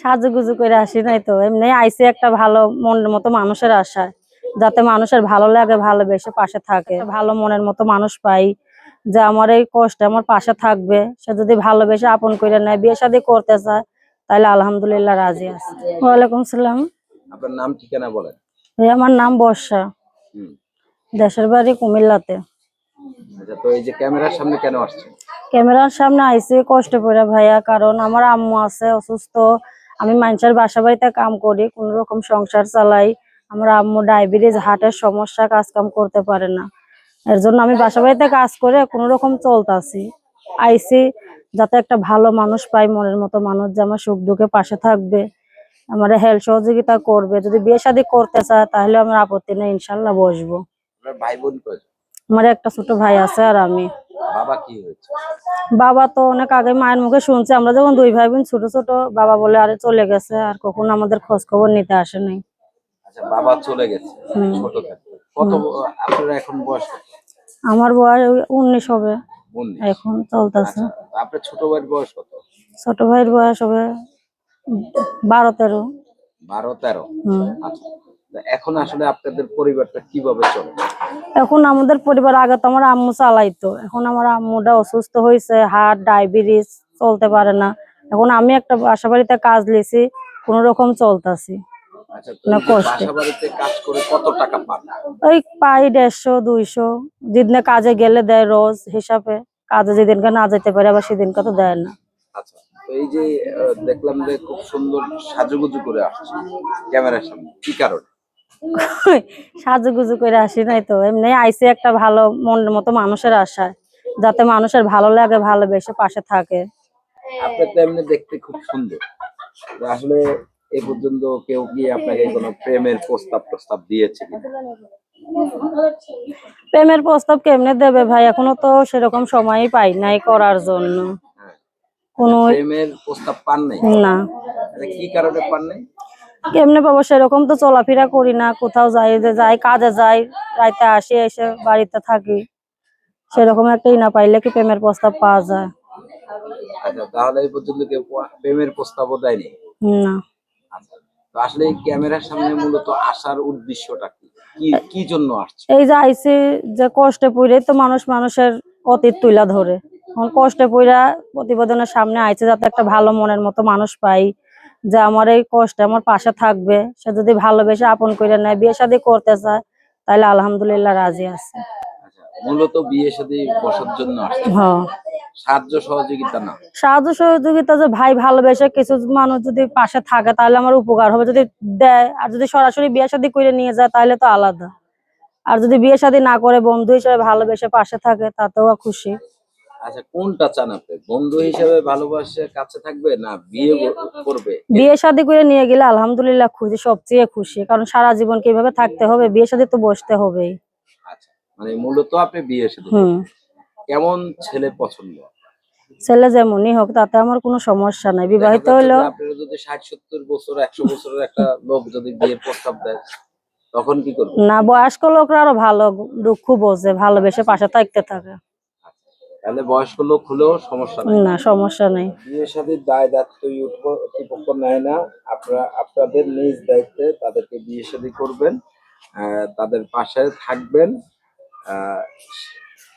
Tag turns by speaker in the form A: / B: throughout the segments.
A: সাজুগুজু করে আসি নাই তো? এমনি আইসি একটা ভালো মনের মতো মানুষের আশায় যাতে মানুষের ভালো লাগে ভালোবেসে পাশে থাকে। ভালো মনের মতো মানুষ পাই যে আমার এই কষ্টে আমার পাশে থাকবে। সে যদি ভালোবেসে আপন করে নেয় বিয়ে শাদী করতে চায় তাহলে আলহামদুলিল্লাহ রাজি আছে। ওয়ালাইকুম সালাম।
B: আপনার নাম ঠিকানা বলেন।
A: আমার নাম বর্ষা। দেশের বাড়ি কুমিল্লাতে।
B: আচ্ছা তো এই যে ক্যামেরার সামনে কেন আসছেন?
A: ক্যামেরার সামনে আইসি কষ্ট করে ভাইয়া কারণ আমার আম্মু আছে অসুস্থ। আমি মানুষের বাসা বাড়িতে কাম করি কোন রকম সংসার চালাই আমার আম্মু ডায়াবেটিস হার্টের সমস্যা কাজ কাম করতে পারে না। এর জন্য আমি বাসা বাড়িতে কাজ করে কোন রকম চলতাছি। আইসি যাতে একটা ভালো মানুষ পাই মনের মতো মানুষ যে আমার সুখ দুঃখে পাশে থাকবে আমার হেল্প সহযোগিতা করবে। যদি বিয়ে শাদী করতে চায় তাহলে আমার আপত্তি নেই ইনশাল্লাহ বসবো। আমার একটা ছোট ভাই আছে আর আমি।
B: বাবা কি হয়েছে?
A: বাবা তো অনেক আগে মায়ের মুখে শুনছে আমরা যখন দুই ভাই বোন ছোট ছোট বাবা বলে আরে চলে গেছে আর কখন আমাদের খোঁজ খবর নিতে আসে নাই।
B: আচ্ছা বাবা চলে গেছে ছোট কত আপনার এখন বয়স
A: আমার বয়স উনিশ হবে। এখন চলতেছে।
B: আচ্ছা, আপনার ছোট ভাইয়ের বয়স কত?
A: ছোট ভাইয়ের বয়স হবে বারো তেরো।
B: বারো তেরো। আচ্ছা এখন আসলে আপনাদের পরিবারটা কীভাবে চলে?
A: এখন আমাদের পরিবার আগে তো আমার আম্মু চালাইতো। এখন আমার আম্মুটা অসুস্থ হয়েছে হার্ট ডায়াবেটিস চলতে পারে না। এখন আমি একটা বাসা বাড়িতে কাজ লিছি কোন রকম চলতেছি।
B: আচ্ছা
A: না, কষ্টে। ওই পাই দেড়শো দুইশো। যেদিনে কাজে গেলে দেয় রোজ হিসাবে। কাজে যেদিনকে না যেতে পারে আবার সেদিনকে তো দেয় না।
B: আচ্ছা এই যে দেখলাম যে খুব সুন্দর সাজুগুজু করে আসছে ক্যামেরার সামনে। কি কারণে?
A: সাজুগুজু করে আসি নাই তো। এমনি আইসি একটা ভালো মনের মতো মানুষের আশায় যাতে মানুষের ভালো লাগে ভালোবেসে পাশে থাকে।
B: আপনি তো এমনি দেখতে খুব সুন্দর। আসলে এই পর্যন্ত কেউ কি আপনাকে কোনো প্রেমের প্রস্তাব প্রস্তাব দিয়েছে
A: প্রেমের প্রস্তাব কেমনে দেবে ভাই? এখনও তো সেরকম সময়ই পাই নাই করার জন্য।
B: হ্যাঁ।
A: কোনো
B: প্রেমের প্রস্তাব পান নাই?
A: না।
B: কি কারণে পান নাই?
A: কেমনে পাবো সেরকম তো চলাফেরা করি না কোথাও যাই যে যাই কাজে যাই রাইতে আসি এসে বাড়িতে থাকি। সেরকম একটা ই না পাইলে কি প্রেমের প্রস্তাব পাওয়া যায়।
B: আচ্ছা তাহলে এই পর্যন্ত কেউ প্রেমের প্রস্তাবও দেয়নি?
A: না।
B: আচ্ছা আসলে ক্যামেরার সামনে মূলত আসার উদ্দেশ্যটা কি? জন্য আসছে?
A: এই যে কষ্টে পড়ে তো মানুষ মানুষের অতীত তুইলা ধরে। কষ্টে পড়া প্রতিবেদনের সামনে আইছে যাতে একটা ভালো মনের মতো মানুষ পাই। যে আমার এই কষ্টে আমার পাশে থাকবে সে যদি ভালোবেসে আপন করে নেয় বিয়ে শাদী করতে চায় তাহলে আলহামদুলিল্লাহ রাজি আছে।
B: আচ্ছা মূলত বিয়ে বসার জন্য
A: হ্যাঁ
B: সাহায্য সহযোগিতা না?
A: সাহায্য সহযোগিতা যে ভাই ভালোবেসে কিছু মানুষ যদি পাশে থাকে তাহলে আমার উপকার হবে। যদি দেয় আর যদি সরাসরি বিয়ে শাদী করে নিয়ে যায় তাহলে তো আলাদা। আর যদি বিয়ে শাদী না করে বন্ধু হিসেবে ভালোবেসে পাশে থাকে তাতেও খুশি।
B: আচ্ছা কোনটা চান আপনি? বন্ধু হিসেবে ভালোবাসে কাছে থাকবে না বিয়ে করবে?
A: বিয়ে শাদী করে নিয়ে গেলে আলহামদুলিল্লাহ খুশি সবচেয়ে খুশি। কারণ সারা জীবন কীভাবে থাকতে হবে? বিয়ে শাদী তো বসতে হবেই।
B: আচ্ছা মানে মূলত আপনি বিয়ে কেমন ছেলে পছন্দ?
A: ছেলে যেমনই হোক তাতে আমার কোনো সমস্যা নাই। বিবাহিত
B: হলো আপনারা যদি ষাট সত্তর বছর একশো বছরের একটা লোক যদি বিয়ের প্রস্তাব দেয় তখন কি করবে?
A: না বয়স্ক লোকরা আরও ভালো দুঃখ বোঝে ভালোবেসে পাশে থাকতে থাকে।
B: তাহলে বয়স্ক লোক হলেও সমস্যা নেই।
A: না সমস্যা নেই।
B: বিয়ের সাথে দায় দায়িত্ব কর্তৃপক্ষ নেয় না। আপনারা আপনাদের নিজ দায়িত্বে তাদেরকে বিয়ে শাদী করবেন তাদের পাশে থাকবেন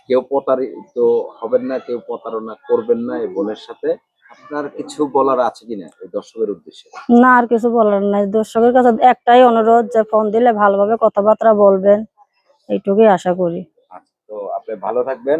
B: কেউ প্রতারিত হবেন না কেউ প্রতারণা করবেন না এই বোনের সাথে। আপনার কিছু বলার আছে কিনা এই দর্শকের উদ্দেশ্যে?
A: না আর কিছু বলার নাই। দর্শকের কাছে একটাই অনুরোধ যে ফোন দিলে ভালোভাবে কথাবার্তা বলবেন এইটুকুই আশা করি।
B: আচ্ছা, তো আপনি ভালো থাকবেন।